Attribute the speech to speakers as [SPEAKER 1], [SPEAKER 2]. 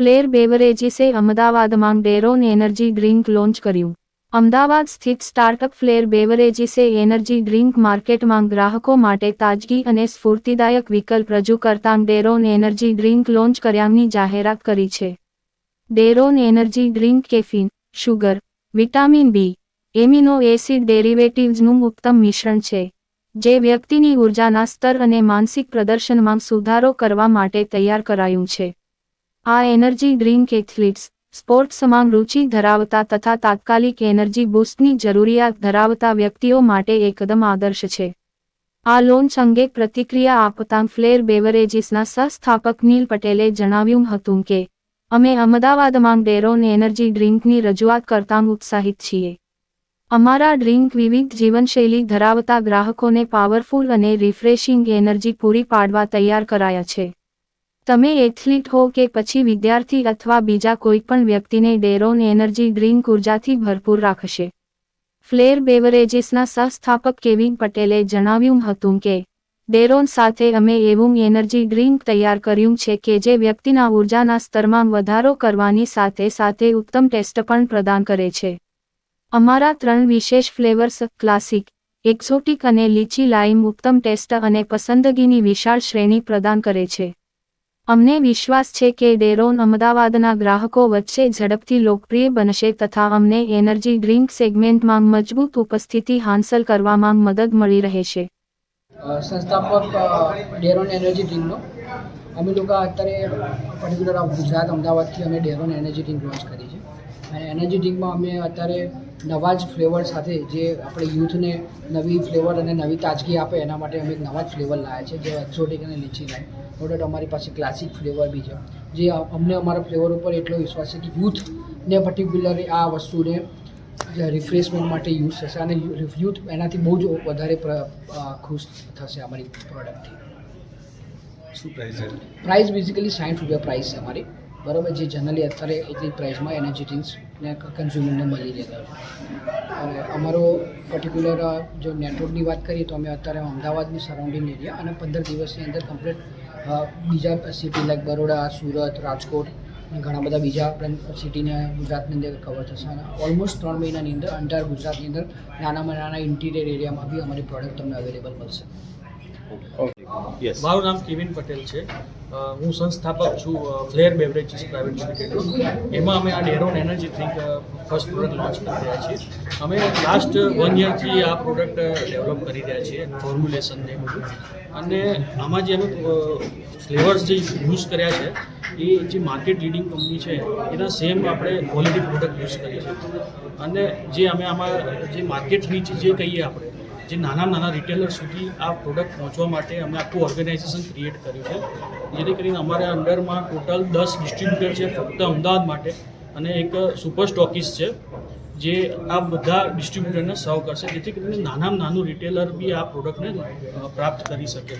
[SPEAKER 1] Flare બેવરેજીસે અમદાવાદમાં ડેરોન energy drink launch કર્યું. અમદાવાદ સ્થિત સ્ટાર્ટઅપ ફ્લેર બેવરેજીસે એનર્જી ડ્રિંક માર્કેટમાં ગ્રાહકો માટે તાજગી અને સ્ફૂર્તિદાયક વિકલ્પ રજૂ કરતાં ડેરોન એનર્જી ડ્રિંક લોન્ચ કર્યાની જાહેરાત કરી છે. ડેરોન energy drink caffeine, sugar, vitamin B, amino acid ડેરિવેટિવ્સનું ઉત્તમ મિશ્રણ છે, જે વ્યક્તિની ઉર્જાના સ્તર અને માનસિક પ્રદર્શનમાં સુધારો કરવા માટે તૈયાર કરાયું છે. આ એનર્જી ડ્રિંક એથ્લીટ્સ સ્પોર્ટ્સમાં રુચિ ધરાવતા તથા તાત્કાલિક એનર્જી બૂસ્ટની જરૂરિયાત ધરાવતા વ્યક્તિઓ માટે એકદમ આદર્શ છે. આ લોન્ચ અંગે પ્રતિક્રિયા આપતાં ફ્લેર બેવરેજીસના સહસ્થાપક નીલ પટેલે જણાવ્યું હતું કે, અમે અમદાવાદમાં ડેરોન એનર્જી ડ્રિંકની રજૂઆત કરતાં ઉત્સાહિત છીએ. અમારા ડ્રિંક વિવિધ જીવનશૈલી ધરાવતા ગ્રાહકોને પાવરફુલ અને રિફ્રેશિંગ એનર્જી પૂરી પાડવા તૈયાર કરાયા છે. તમે એથ્લીટ હો કે પછી વિદ્યાર્થી અથવા બીજા કોઈપણ વ્યક્તિને ડેરોન એનર્જી ડ્રિંક ઉર્જાથી ભરપૂર રાખશે. ફ્લેર બેવરેજીસના સહસ્થાપક કેવિન પટેલે જણાવ્યું હતું કે, ડેરોન સાથે અમે એવું એનર્જી ડ્રિંક તૈયાર કર્યું છે કે જે વ્યક્તિના ઉર્જાના સ્તરમાં વધારો કરવાની સાથે સાથે ઉત્તમ ટેસ્ટ પણ પ્રદાન કરે છે. અમારા ત્રણ વિશેષ ફ્લેવર્સ, ક્લાસિક, એક્ઝોટિક અને લીચી લાઇમ ઉત્તમ ટેસ્ટ અને પસંદગીની વિશાળ શ્રેણી પ્રદાન કરે છે. અમને વિશ્વાસ છે કે ડેરોન અમદાવાદના ગ્રાહકો વચ્ચે ઝડપથી લોકપ્રિય બનશે તથા અમને એનર્જી ડ્રિંક સેગમેન્ટમાં મજબૂત ઉપસ્થિતિ હાંસલ કરવામાં મદદ મળી રહેશે.
[SPEAKER 2] સંસ્થાપક ડેરોન એનર્જી ડ્રિંકનો. અમે લોકો અત્યારે પર્ટિક્યુલર ગુજરાત, અમદાવાદથી અમે ડેરોન એનર્જી ડ્રિંક લોન્ચ કરી છે. એનર્જી ડ્રિંકમાં અમે અત્યારે નવા જ ફ્લેવર સાથે જે આપણે યુથને નવી ફ્લેવર અને નવી તાજગી આપે એના માટે અમે એક નવા જ ફ્લેવર લાવ્યા છે જે એક્ઝોટિક અને લીચી લાઈન પ્રોડક્ટ અમારી પાસે ક્લાસિક ફ્લેવર બી છે. જે અમને અમારા ફ્લેવર ઉપર એટલો વિશ્વાસ છે કે યુથને પર્ટિક્યુલરલી આ વસ્તુને રિફ્રેશમેન્ટ માટે યુઝ થશે અને યુથ એનાથી બહુ જ વધારે ખુશ થશે અમારી પ્રોડક્ટથી
[SPEAKER 3] શું પ્રાઇસ છે?
[SPEAKER 2] પ્રાઇસ બેઝિકલી સાઠ રૂપિયા પ્રાઇસ છે અમારી. બરાબર જે જનરલી અત્યારે એટલી પ્રાઇસમાં એનર્જી ડ્રિંક્સને કન્ઝ્યુમરને મળી રહેતા અને અમારો પર્ટિક્યુલર જો નેટવર્કની વાત કરીએ તો અમે અત્યારે અમદાવાદની સરાઉન્ડિંગ એરિયા અને પંદર દિવસની અંદર કમ્પ્લીટ બીજા સિટી લાઈક બરોડા સુરત રાજકોટ અને ઘણા બધા બીજા સિટીને ગુજરાતની અંદર કવર થશે. અને ઓલમોસ્ટ ત્રણ મહિનાની અંદર અંટાર ગુજરાતની અંદર નાનામાં નાના ઇન્ટિરિયર એરિયામાં બી અમારી પ્રોડક્ટ તમને અવેલેબલ મળશે.
[SPEAKER 3] યસ
[SPEAKER 4] મારું નામ કેવિન પટેલ છે. હું સંસ્થાપક છું ફ્લેર બેવરેજીસ પ્રાઇવેટ લિમિટેડ એમાં અમે આ ડેરોન energy drink first product launch કરી રહ્યા છીએ. અમે લાસ્ટ વન યરથી આ પ્રોડક્ટ ડેવલપ કરી રહ્યા છીએ ફોર્મ્યુલેશન ને. અને આમાં જે અમે ફ્લેવર્સ જે યુઝ કર્યા છે, એ જે માર્કેટ લીડિંગ કંપની છે, એના સેમ આપણે ક્વોલિટી પ્રોડક્ટ યુઝ કરી છે અને જે અમે આમાં જે માર્કેટ રીચ જે કહીએ આપણે જે નાના નાના રિટેલર સુધી આ પ્રોડક્ટ પહોંચવા માટે અમે આખું ઓર્ગેનાઇઝેશન ક્રિએટ કર્યું છે. જેથી કરીને અમારા અંડરમાં ટોટલ દસ ડિસ્ટ્રીબ્યુટર છે ફક્ત અમદાવાદ માટે અને એક સુપર સ્ટોકિસ્ટ છે, જે આ બધા ડિસ્ટ્રીબ્યુટરને સર્વ કરશે, જેથી કરીને નાનામાં નાનું રિટેલર બી આ પ્રોડક્ટને પ્રાપ્ત કરી શકે.